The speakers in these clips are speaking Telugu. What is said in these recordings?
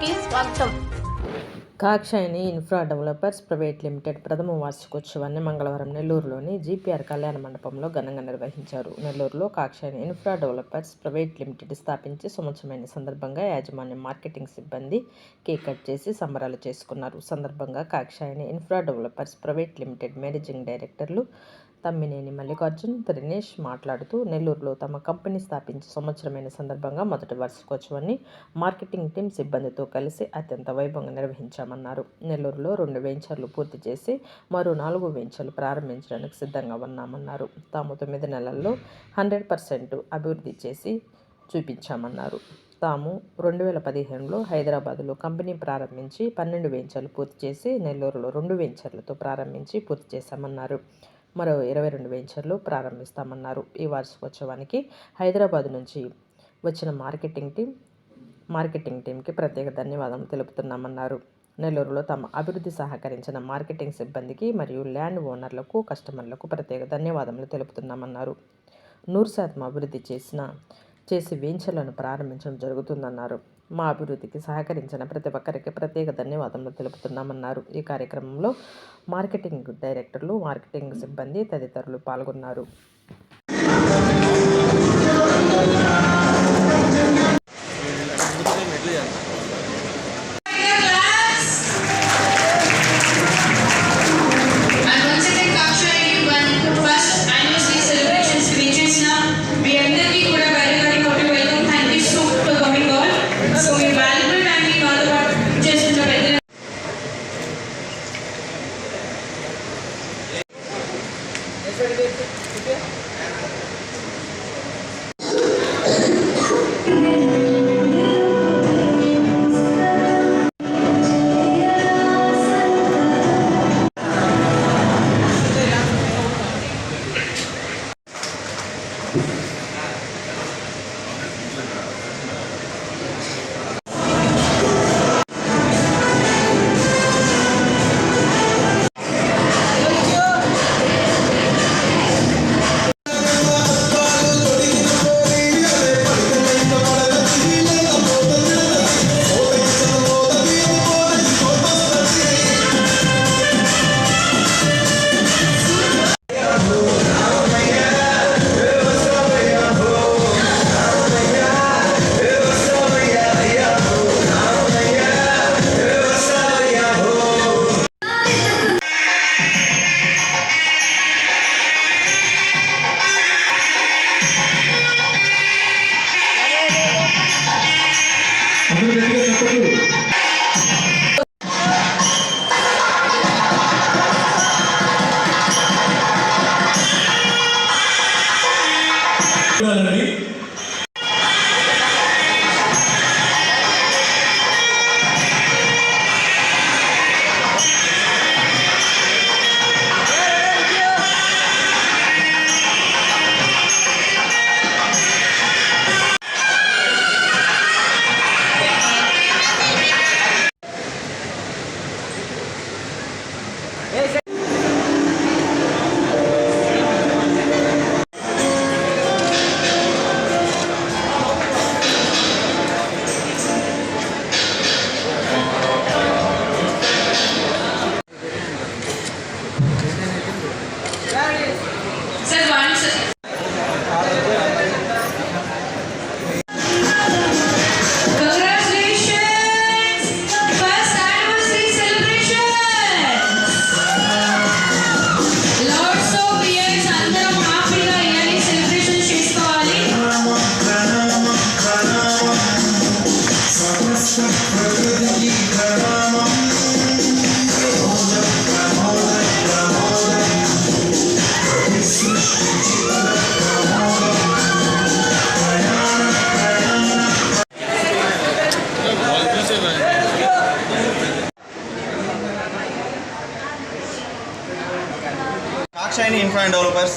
కి స్వాగతం. Kakshayini infra developers private limited ప్రథమ వార్షికోత్సవాన్ని మంగళవారం నెల్లూరులోని జీపీఆర్ కళ్యాణ మండపంలో ఘనంగా నిర్వహించారు. నెల్లూరులో Kakshayini infra developers private limited స్థాపించి సంవత్సరమైన సందర్భంగా యాజమాన్యం మార్కెటింగ్ సిబ్బంది కేక్ కట్ చేసి సంబరాలు చేసుకున్నారు. సందర్భంగా Kakshayini infra developers private limited managing డైరెక్టర్లు తమ్మినేని మల్లికార్జున్ దినేష్ మాట్లాడుతూ నెల్లూరులో తమ కంపెనీ స్థాపించి సంవత్సరమైన సందర్భంగా మొదటి వార్షికోత్సవాన్ని మార్కెటింగ్ టీం సిబ్బందితో కలిసి అత్యంత వైభవంగా నిర్వహించామన్నారు. నెల్లూరులో రెండు వెంచర్లు పూర్తి చేసి మరో నాలుగు వెంచర్లు ప్రారంభించడానికి సిద్ధంగా ఉన్నామన్నారు. తాము తొమ్మిది నెలల్లో హండ్రెడ్ పర్సెంట్ అభివృద్ధి చేసి చూపించామన్నారు. తాము రెండు వేల పదిహేనులో హైదరాబాద్లో కంపెనీ ప్రారంభించి పన్నెండు వెంచర్లు పూర్తి చేసి నెల్లూరులో రెండు వెంచర్లతో ప్రారంభించి పూర్తి చేశామన్నారు. మరో ఇరవై రెండు వెంచర్లు ప్రారంభిస్తామన్నారు. ఈ వార్షికోత్సవానికి హైదరాబాద్ నుంచి వచ్చిన మార్కెటింగ్ టీం మార్కెటింగ్ టీంకి ప్రత్యేక ధన్యవాదం తెలుపుతున్నామన్నారు. నెల్లూరులో తమ అభివృద్ధి సహకరించిన మార్కెటింగ్ సిబ్బందికి మరియు ల్యాండ్ ఓనర్లకు కస్టమర్లకు ప్రత్యేక ధన్యవాదములు తెలుపుతున్నామన్నారు. నూరు శాతం అభివృద్ధి చేసిన చేసి వెంచర్లను ప్రారంభించడం జరుగుతుందన్నారు. మా అభివృద్ధికి సహకరించిన ప్రతి ఒక్కరికి ప్రత్యేక ధన్యవాదములు తెలుపుతున్నామన్నారు. ఈ కార్యక్రమంలో మార్కెటింగ్ డైరెక్టర్లు మార్కెటింగ్ సిబ్బంది తదితరులు పాల్గొన్నారు.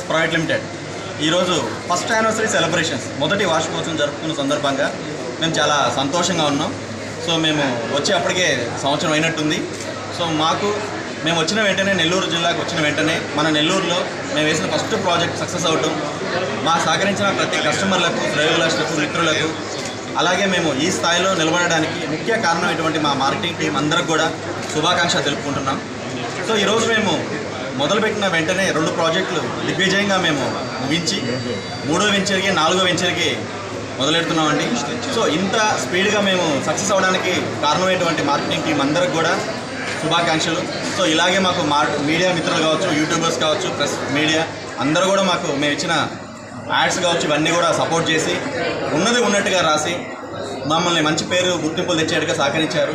And private limited. ఈరోజు ఫస్ట్ యానివర్సరీ సెలబ్రేషన్స్ మొదటి వార్షికోత్సవం జరుపుకున్న సందర్భంగా మేము చాలా సంతోషంగా ఉన్నాం. సో మేము వచ్చేప్పటికే సంవత్సరం అయినట్టుంది. సో మాకు మేము వచ్చిన వెంటనే నెల్లూరు జిల్లాకు వచ్చిన వెంటనే మన నెల్లూరులో మేము వేసిన ఫస్ట్ ప్రాజెక్ట్ సక్సెస్ అవటం మా సహకరించిన ప్రతి కస్టమర్లకు శ్రేయోభిలాషులకు మిత్రులకు అలాగే మేము ఈ స్థాయిలో నిలబడడానికి ముఖ్య కారణం ఇటువంటి మా మార్కెటింగ్ టీం అందరికి కూడా శుభాకాంక్ష తెలుపుకుంటున్నాం. సో ఈరోజు మేము మొదలుపెట్టిన వెంటనే రెండు ప్రాజెక్టులు దిగ్విజయంగా మేము ముగించి మూడో వెంచర్కి నాలుగో వెంచర్కి మొదలెడుతున్నామండి. సో ఇంత స్పీడ్గా మేము సక్సెస్ అవ్వడానికి కారణమైనటువంటి మార్కెటింగ్ టీం అందరికి కూడా శుభాకాంక్షలు. సో ఇలాగే మాకు మీడియా మిత్రులు కావచ్చు యూట్యూబర్స్ కావచ్చు ప్లస్ మీడియా అందరూ కూడా మాకు మేము ఇచ్చిన యాడ్స్ కావచ్చు ఇవన్నీ కూడా సపోర్ట్ చేసి ఉన్నది ఉన్నట్టుగా రాసి మమ్మల్ని మంచి పేరు గుర్తింపులు తెచ్చేట్టుగా సహకరించారు.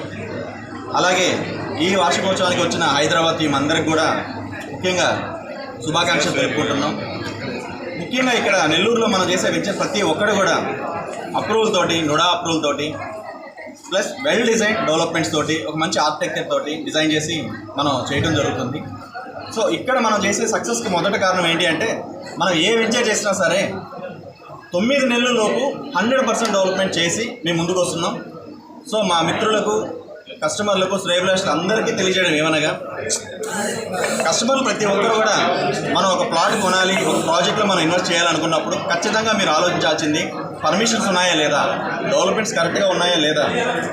అలాగే ఈ వార్షికోత్సవానికి వచ్చిన హైదరాబాద్ టీం అందరికి కూడా ముఖ్యంగా శుభాకాంక్షలు తెలుపుకుంటున్నాం. ముఖ్యంగా ఇక్కడ నెల్లూరులో మనం చేసే వెంచర్ ప్రతి ఒక్కరు కూడా అప్రూవల్ తోటి నుడా అప్రూవల్ తోటి ప్లస్ వెల్ డిజైన్ డెవలప్మెంట్స్ తోటి ఒక మంచి ఆర్కిటెక్చర్ తోటి డిజైన్ చేసి మనం చేయడం జరుగుతుంది. సో ఇక్కడ మనం చేసే సక్సెస్కి మొదటి కారణం ఏంటి అంటే మనం ఏ వెంచర్ చేసినా సరే తొమ్మిది నెలలలోపు హండ్రెడ్ పర్సెంట్ డెవలప్మెంట్ చేసి మేము ముందుకు వస్తున్నాం. సో మా మిత్రులకు కస్టమర్లకు శ్రేయభిలాషులు అందరికీ తెలియజేయడం ఏమనగా కస్టమర్లు ప్రతి ఒక్కరు కూడా మనం ఒక ప్లాట్ కొనాలి ఒక ప్రాజెక్ట్లో మనం ఇన్వెస్ట్ చేయాలనుకున్నప్పుడు ఖచ్చితంగా మీరు ఆలోచించాల్సింది పర్మిషన్స్ ఉన్నాయా లేదా? డెవలప్మెంట్స్ కరెక్ట్గా ఉన్నాయా లేదా?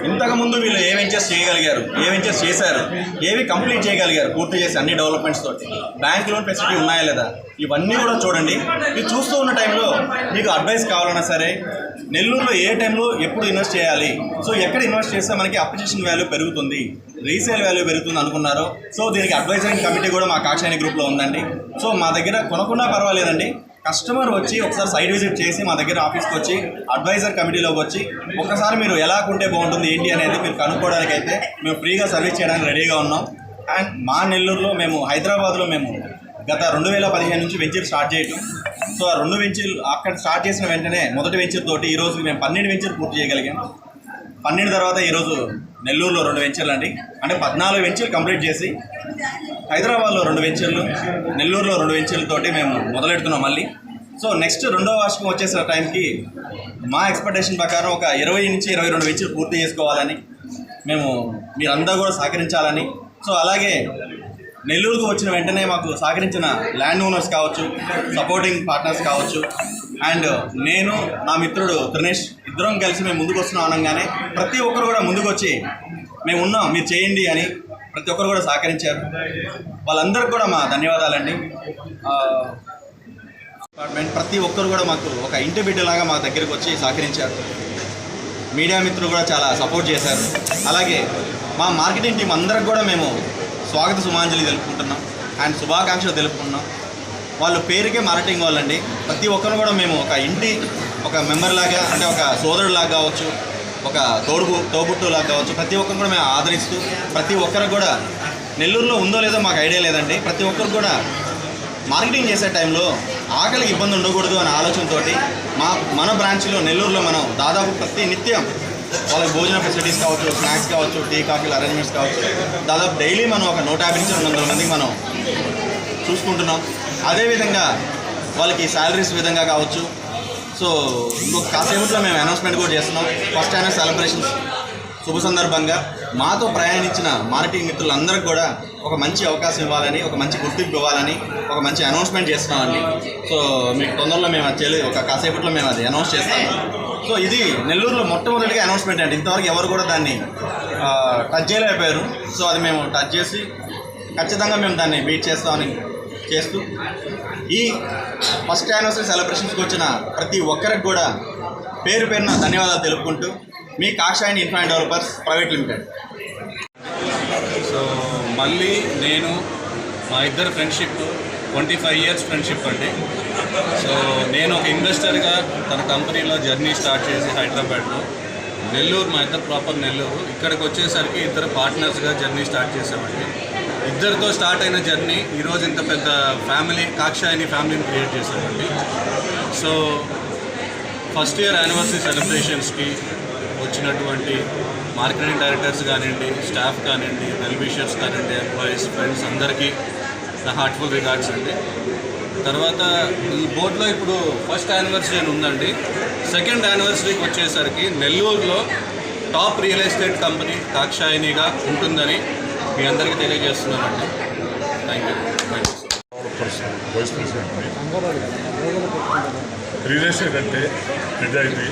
ఇంతకుముందు వీళ్ళు ఏ వెంచర్స్ చేయగలిగారు? ఏ వెంచర్స్ చేశారు? ఏవి కంప్లీట్ చేయగలిగారు? పూర్తి చేసి అన్ని డెవలప్మెంట్స్ తోటి. బ్యాంక్ లోన్ ఫెసిలిటీ ఉన్నాయా లేదా? ఇవన్నీ కూడా చూడండి. మీరు చూస్తూ ఉన్న టైంలో మీకు అడ్వైస్ కావాలన్నా సరే నెల్లూరులో ఏ టైంలో ఎప్పుడు ఇన్వెస్ట్ చేయాలి? సో ఎక్కడ ఇన్వెస్ట్ చేస్తే మనకి అప్రిషియేషన్ వాల్యూ పెరుగుతుంది? రీసేల్ వాల్యూ పెరుగుతుంది అనుకున్నారు? సో దీనికి అడ్వైజరీ కమిటీ కూడా మా కాక్షాయని గ్రూప్లో ఉందండి. సో మా దగ్గర కొనకుండా పర్వాలేదండి. కస్టమర్ వచ్చి ఒకసారి సైట్ విజిట్ చేసి మా దగ్గర ఆఫీస్కి వచ్చి అడ్వైజర్ కమిటీలోకి వచ్చి ఒకసారి మీరు ఎలా ఉంటే బాగుంటుంది ఏంటి అనేది మీరు కనుక్కోవడానికి అయితే మేము ఫ్రీగా సర్వీస్ చేయడానికి రెడీగా ఉన్నాం. అండ్ మా నెల్లూరులో మేము హైదరాబాద్లో మేము గత రెండు వేల పదిహేను నుంచి వెంచర్ స్టార్ట్ చేయటం. సో ఆ రెండు వెంచర్లు అక్కడ స్టార్ట్ చేసిన వెంటనే మొదటి వెంచర్ తోటి ఈరోజు మేము పన్నెండు వెంచర్ పూర్తి చేయగలిగాం. పన్నెండు తర్వాత ఈరోజు నెల్లూరులో రెండు వెంచర్లు అండి. అంటే పద్నాలుగు వెంచర్లు కంప్లీట్ చేసి హైదరాబాద్లో రెండు వెంచర్లు నెల్లూరులో రెండు వెంచర్లతోటి మేము మొదలెడుతున్నాం మళ్ళీ. సో నెక్స్ట్ రెండో వార్షికం వచ్చేసిన టైంకి మా ఎక్స్పెక్టేషన్ ప్రకారం ఒక ఇరవై నుంచి ఇరవై రెండు వెంచర్లు పూర్తి చేసుకోవాలని మేము మీరందరూ కూడా సహకరించాలని. సో అలాగే నెల్లూరుకు వచ్చిన వెంటనే మాకు సహకరించిన ల్యాండ్ ఓనర్స్ కావచ్చు సపోర్టింగ్ పార్ట్నర్స్ కావచ్చు అండ్ నేను నా మిత్రుడు త్రినేష్ ఇద్దరం కలిసి మేము ముందుకు వస్తున్నాం అనగానే. ప్రతి ఒక్కరు కూడా ముందుకు వచ్చి మేము ఉన్నాం మీరు చేయండి అని ప్రతి ఒక్కరు కూడా సహకరించారు. వాళ్ళందరికీ కూడా మా ధన్యవాదాలండి. డిపార్ట్మెంట్ ప్రతి ఒక్కరు కూడా మాకు ఒక ఇంటి బిడ్డలాగా మా దగ్గరికి వచ్చి సహకరించారు. మీడియా మిత్రులు కూడా చాలా సపోర్ట్ చేశారు. అలాగే మా మార్కెటింగ్ టీం అందరికి కూడా మేము స్వాగత సుమాంజలి తెలుపుకుంటున్నాం. అండ్ శుభాకాంక్షలు తెలుపుకుంటున్నాం. వాళ్ళ పేరుకే మార్కెటింగ్ వాళ్ళండి. ప్రతి ఒక్కరు కూడా మేము ఒక ఇంటి ఒక మెంబర్ లాగా అంటే ఒక సోదరులాగా కావచ్చు ఒక తోడుగు తోబుట్టులాగా కావచ్చు ప్రతి ఒక్కరు కూడా మేము ఆదరిస్తూ ప్రతి ఒక్కరికి కూడా నెల్లూరులో ఉందో లేదో మాకు ఐడియా లేదండి. ప్రతి ఒక్కరు కూడా మార్కెటింగ్ చేసే టైంలో ఆకలికి ఇబ్బంది ఉండకూడదు అనే ఆలోచనతో మా మన బ్రాంచ్లో నెల్లూరులో మనం దాదాపు ప్రతి నిత్యం వాళ్ళకి భోజన ఫెసిలిటీస్ కావచ్చు స్నాక్స్ కావచ్చు టీ కాఫీలు అరేంజ్మెంట్స్ కావచ్చు దాదాపు డైలీ మనం ఒక నూట యాభై నుంచి రెండు వందల మందికి మనం చూసుకుంటున్నాం. అదేవిధంగా వాళ్ళకి శాలరీస్ విధంగా కావచ్చు. సో ఇంకొక కాసేపట్లో మేము అనౌన్స్మెంట్ కూడా చేస్తున్నాం. ఫస్ట్ అయినా సెలబ్రేషన్స్ శుభ సందర్భంగా మాతో ప్రయాణించిన మార్కెటింగ్ మిత్రులందరికీ కూడా ఒక మంచి అవకాశం ఇవ్వాలని ఒక మంచి గుర్తింపు ఇవ్వాలని ఒక మంచి అనౌన్స్మెంట్ చేస్తున్నామండి. సో మీకు తొందరలో మేము అది చేయలేదు. ఒక కాసేపట్లో మేము అది అనౌన్స్ చేస్తాము సో ఇది నెల్లూరులో మొట్టమొదటిగా అనౌన్స్మెంట్ అండి. ఇంతవరకు ఎవరు కూడా దాన్ని టచ్ చేయలేకపోయారు. సో అది మేము టచ్ చేసి ఖచ్చితంగా మేము దాన్ని బీట్ చేస్తామని చేస్తూ ఈ ఫస్ట్ యానివర్సరీ సెలబ్రేషన్స్కి వచ్చిన ప్రతి ఒక్కరికి కూడా పేరు పేరున ధన్యవాదాలు తెలుపుకుంటూ మీ Kakshayani infra developers private limited. So మళ్ళీ నేను మా ఇద్దరు friendship twenty five years friendship అండి. సో నేను ఒక ఇన్వెస్టర్గా తన కంపెనీలో జర్నీ స్టార్ట్ చేసి హైదరాబాద్లో. నెల్లూరు మా ఇద్దరు ప్రాపర్ నెల్లూరు. ఇక్కడికి వచ్చేసరికి ఇద్దరు పార్ట్నర్స్గా జర్నీ స్టార్ట్ చేసామండి ఇద్దరితో స్టార్ట్ అయిన జర్నీ. ఈరోజు ఇంత పెద్ద ఫ్యామిలీ కాక్షాయిని ఫ్యామిలీని క్రియేట్ చేశామండి సో ఫస్ట్ ఇయర్ యానివర్సరీ సెలబ్రేషన్స్కి వచ్చినటువంటి మార్కెటింగ్ డైరెక్టర్స్ కానివ్వండి స్టాఫ్ కానివ్వండి వెల్విషర్స్ కానివ్వండి ఎంప్లాయీస్ ఫ్రెండ్స్ అందరికీ నా హార్ట్ఫుల్ రికార్డ్స్ అండి. తర్వాత ఈ బోర్డులో ఇప్పుడు ఫస్ట్ యానివర్సరీ అని ఉందండి. సెకండ్ యానివర్సరీకి వచ్చేసరికి నెల్లూరులో టాప్ రియల్ ఎస్టేట్ కంపెనీ కాక్షాయినిగా ఉంటుందని మీ అందరికీ తెలియజేస్తున్నానండి. Thank you thank you vice ప్రెసిడెంట్ని real estate అంటే నిజాయితీ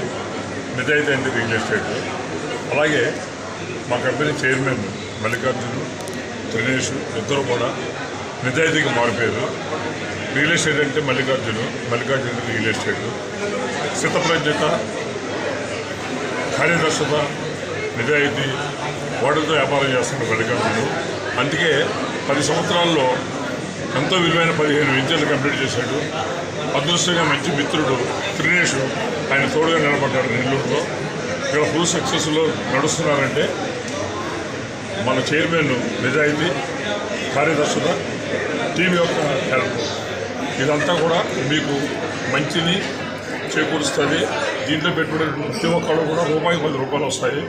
నిజాయితీ అంటే రియల్ ఎస్టేట్ అలాగే మా కంపెనీ చైర్మన్ మల్లికార్జును దినేష్ ఇద్దరు కూడా నిజాయితీగా మారిపోయారు. రియల్ ఎస్టేట్ అంటే మల్లికార్జును మల్లికార్జున రియల్ ఎస్టేట్ సిద్ధప్రజ్ఞత కార్యదర్శత నిజాయితీ వాటితో వ్యాపారం చేస్తున్న మల్లికార్జును అందుకే పది సంవత్సరాల్లో ఎంతో విలువైన పదిహేను విద్యలు కంప్లీట్ చేశాడు. అదృష్టంగా మంచి మిత్రుడు త్రినేష్ ఆయన తోడుగా నిలబడ్డాడు నెల్లూరులో. ఇక్కడ ఫుల్ సక్సెస్లో నడుస్తున్నారంటే మన చైర్మన్ నిజాయితీ కార్యదర్శత టీం యొక్క హెల్ప్ ఇదంతా కూడా మీకు మంచిని చేకూరుస్తుంది. దీంట్లో పెట్టుబడి ప్రతి ఒక్కళ్ళు కూడా రూపాయి పది రూపాయలు వస్తాయి.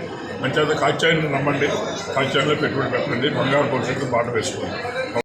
మంచిగా కాచాయిని నమ్మండి. కాచాయిలో పెట్టుబడి పెట్టండి. బంగారు భవిష్యత్తు బాట వేసుకోండి.